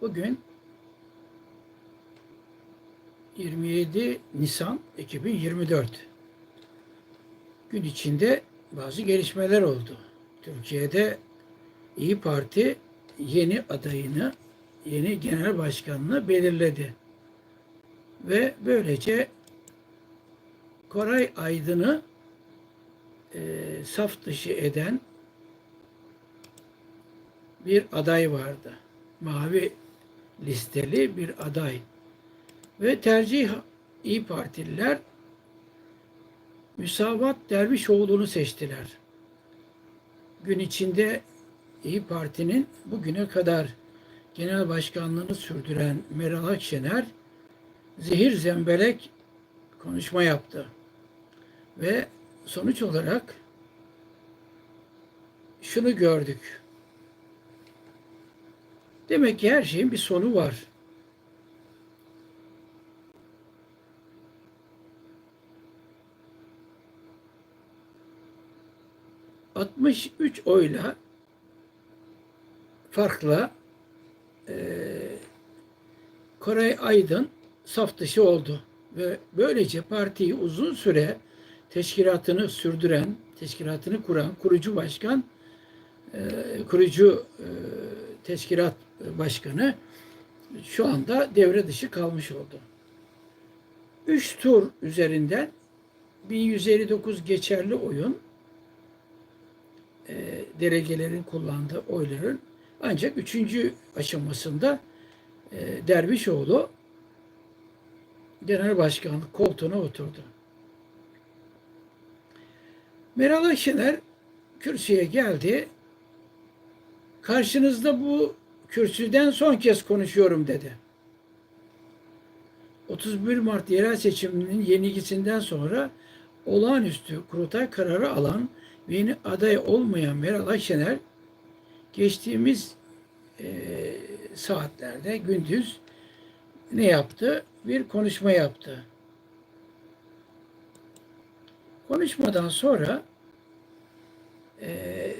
Bugün 27 Nisan 2024. Gün içinde bazı gelişmeler oldu. Türkiye'de İyi Parti yeni adayını, yeni genel başkanını belirledi. Ve böylece Koray Aydın'ı e, saf dışı eden bir aday vardı. Mavi listeli bir aday. Ve tercih İyi Partililer Müsavat Dervişoğlu'nu seçtiler. Gün içinde İyi Parti'nin bugüne kadar genel başkanlığını sürdüren Meral Akşener zehir zembelek konuşma yaptı. Ve sonuç olarak şunu gördük. Demek ki her şeyin bir sonu var. ...63 oyla... ...farkla... eee Koray Aydın saf dışı oldu. Ve böylece partiyi uzun süre teşkilatını sürdüren, teşkilatını kuran kurucu başkan, e, kurucu e, teşkilat başkanı şu anda devre dışı kalmış oldu. Üç tur üzerinden 1159 geçerli oyun e, delegelerin kullandığı oyların ancak üçüncü aşamasında e, Dervişoğlu genel başkanlık koltuğuna oturdu. Meral Akşener kürsüye geldi. Karşınızda bu kürsüden son kez konuşuyorum dedi. 31 Mart yerel seçiminin yenilgisinden sonra olağanüstü kurultay kararı alan ve yeni aday olmayan Meral Akşener geçtiğimiz e, saatlerde gündüz ne yaptı? Bir konuşma yaptı. Konuşmadan sonra e,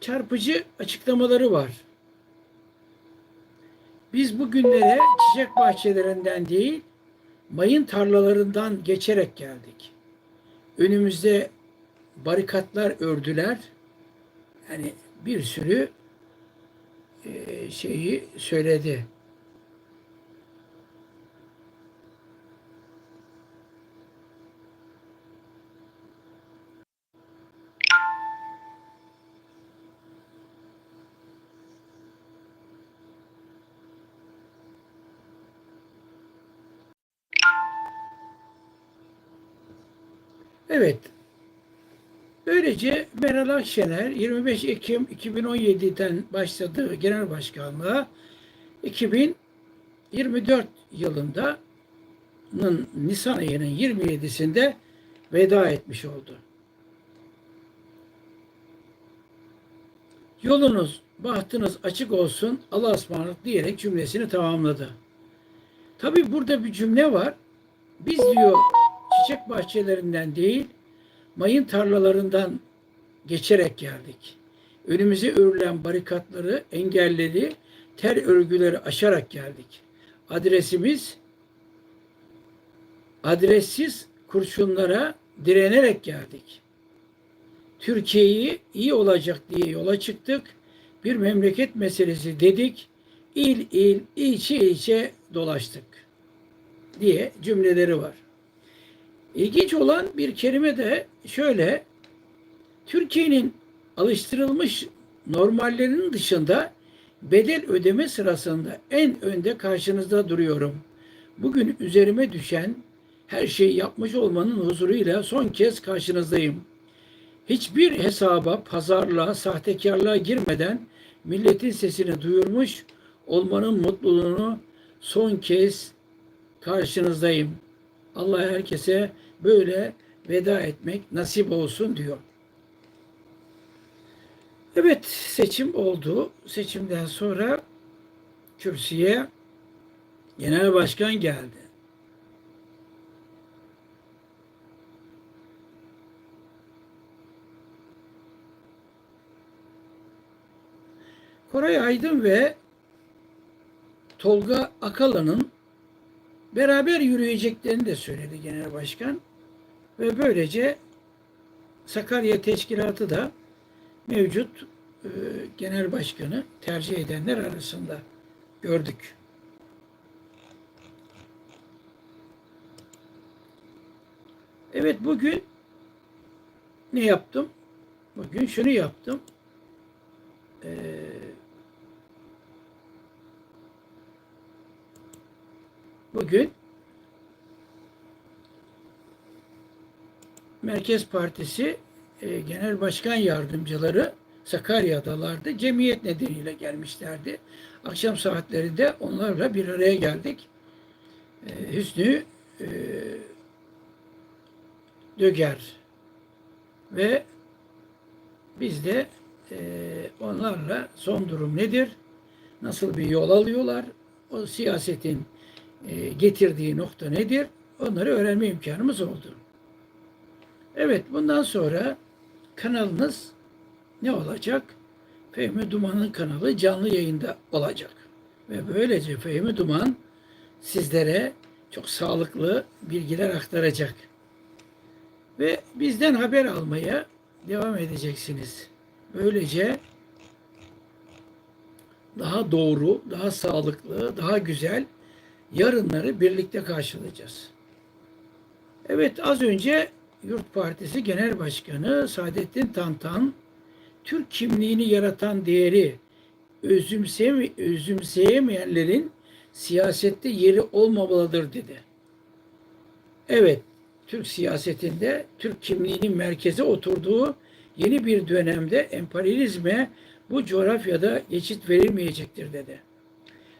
çarpıcı açıklamaları var. Biz bu günlere çiçek bahçelerinden değil, mayın tarlalarından geçerek geldik. Önümüzde barikatlar ördüler. Yani bir sürü e, şeyi söyledi. Evet. Böylece Meral Akşener 25 Ekim 2017'den başladığı genel başkanlığa 2024 yılında Nisan ayının 27'sinde veda etmiş oldu. Yolunuz, bahtınız açık olsun, Allah'a ısmarladık diyerek cümlesini tamamladı. Tabi burada bir cümle var. Biz diyor çiçek bahçelerinden değil, mayın tarlalarından geçerek geldik. Önümüze örülen barikatları, engelleri, ter örgüleri aşarak geldik. Adresimiz adressiz kurşunlara direnerek geldik. Türkiye'yi iyi olacak diye yola çıktık. Bir memleket meselesi dedik. İl il, ilçe ilçe dolaştık diye cümleleri var. İlginç olan bir kelime de şöyle. Türkiye'nin alıştırılmış normallerinin dışında bedel ödeme sırasında en önde karşınızda duruyorum. Bugün üzerime düşen her şeyi yapmış olmanın huzuruyla son kez karşınızdayım. Hiçbir hesaba, pazarlığa, sahtekarlığa girmeden milletin sesini duyurmuş olmanın mutluluğunu son kez karşınızdayım. Allah herkese böyle veda etmek nasip olsun diyor. Evet seçim oldu. Seçimden sonra kürsüye genel başkan geldi. Koray Aydın ve Tolga Akalan'ın beraber yürüyeceklerini de söyledi Genel Başkan. Ve böylece Sakarya Teşkilatı da mevcut e, genel başkanı tercih edenler arasında gördük. Evet bugün ne yaptım? Bugün şunu yaptım. Ee, bugün Merkez Partisi e, Genel Başkan Yardımcıları Sakarya'dalardı. Cemiyet nedeniyle gelmişlerdi. Akşam saatlerinde onlarla bir araya geldik. E, Hüsnü e, Döger ve biz de e, onlarla son durum nedir? Nasıl bir yol alıyorlar? O siyasetin getirdiği nokta nedir? Onları öğrenme imkanımız oldu. Evet bundan sonra kanalınız ne olacak? Fehmi Duman'ın kanalı canlı yayında olacak. Ve böylece Fehmi Duman sizlere çok sağlıklı bilgiler aktaracak. Ve bizden haber almaya devam edeceksiniz. Böylece daha doğru, daha sağlıklı, daha güzel yarınları birlikte karşılayacağız. Evet az önce Yurt Partisi Genel Başkanı Saadettin Tantan Türk kimliğini yaratan değeri özümseye, özümseyemeyenlerin siyasette yeri olmamalıdır dedi. Evet, Türk siyasetinde Türk kimliğinin merkeze oturduğu yeni bir dönemde emperyalizme bu coğrafyada geçit verilmeyecektir dedi.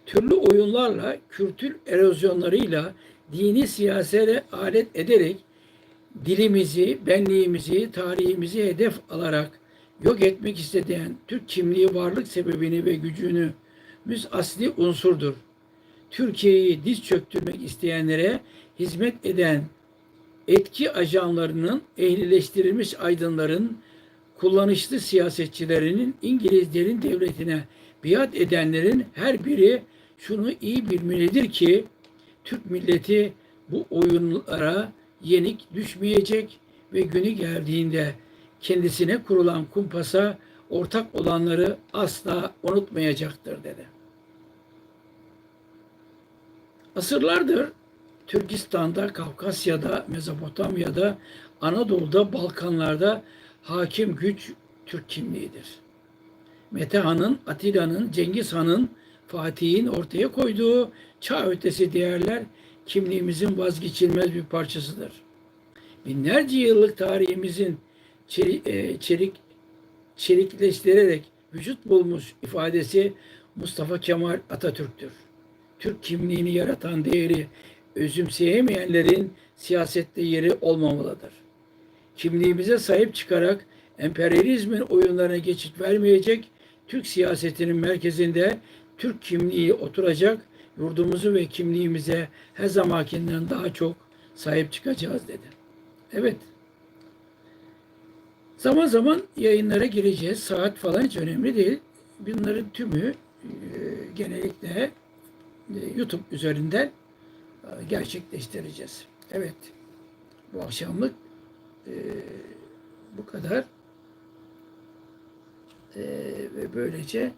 Türlü oyunlarla, kültür erozyonlarıyla dini siyasete alet ederek dilimizi, benliğimizi, tarihimizi hedef alarak yok etmek isteyen Türk kimliği varlık sebebini ve gücünü müz asli unsurdur. Türkiye'yi diz çöktürmek isteyenlere hizmet eden etki ajanlarının, ehlileştirilmiş aydınların, kullanışlı siyasetçilerinin, İngilizlerin devletine biat edenlerin her biri şunu iyi bilmelidir ki Türk milleti bu oyunlara yenik düşmeyecek ve günü geldiğinde kendisine kurulan kumpasa ortak olanları asla unutmayacaktır dedi. Asırlardır Türkistan'da, Kafkasya'da, Mezopotamya'da, Anadolu'da, Balkanlar'da hakim güç Türk kimliğidir. Mete Han'ın, Atilla'nın, Cengiz Han'ın, Fatih'in ortaya koyduğu çağ ötesi değerler kimliğimizin vazgeçilmez bir parçasıdır. Binlerce yıllık tarihimizin çelik, e, çelik çelikleştirerek vücut bulmuş ifadesi Mustafa Kemal Atatürk'tür. Türk kimliğini yaratan değeri özümseyemeyenlerin siyasette yeri olmamalıdır. Kimliğimize sahip çıkarak emperyalizmin oyunlarına geçit vermeyecek, Türk siyasetinin merkezinde Türk kimliği oturacak, yurdumuzu ve kimliğimize her zamankinden daha çok sahip çıkacağız dedi. Evet. Zaman zaman yayınlara gireceğiz. Saat falan hiç önemli değil. Bunların tümü e, genellikle e, YouTube üzerinden e, gerçekleştireceğiz. Evet. Bu akşamlık e, bu kadar. E, ve böylece